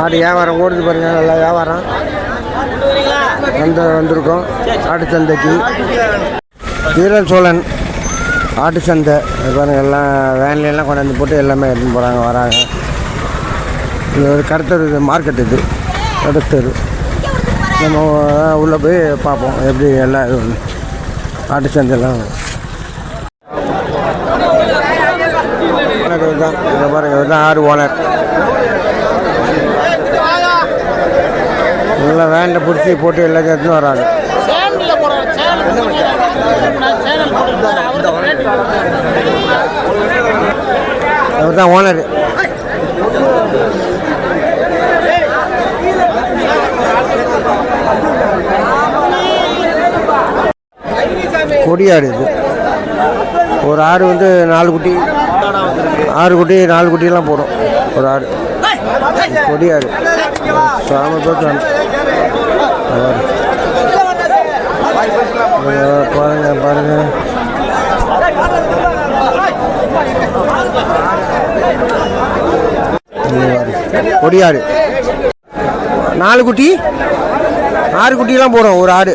ஆடு வியாபாரம் ஓடுது பாருங்க நல்லா வியாபாரம். வந்து வந்திருக்கோம் ஆட்டு சந்தைக்கு. வீரல் சோழன் ஆட்டு சந்தை. இது பாருங்க எல்லாம் வேன்லாம் கொண்டாந்து போட்டு எல்லாமே எடுத்துன்னு போகிறாங்க வராங்க. இது ஒரு கடத்தரு இது மார்க்கெட் இது. கடத்தரு நம்ம உள்ளே போய் பார்ப்போம் எப்படி எல்லாம் இது ஆட்டு சந்தைலாம். இதுதான் தான் இதை பாருங்க இதுதான் ஆடு ஓனர். எல்லாம் வேனில் பிடிச்சி போட்டு எல்லாத்தையும் எடுத்துன்னு வராங்க. சேனல்ல அவர் தான் ஓனர். கொடியாடு இது. ஒரு ஆடு வந்து நாலு குட்டி. ஆறு குட்டி நாலு குட்டியெல்லாம் போடும். ஒரு ஆடு கொடியாடு. சாம தோட்டம் பாருங்க பாருங்க இங்க ஆடு கொடியாடு. நாலு குட்டி ஆறு குட்டிலாம் போகிறோம் ஒரு ஆடு.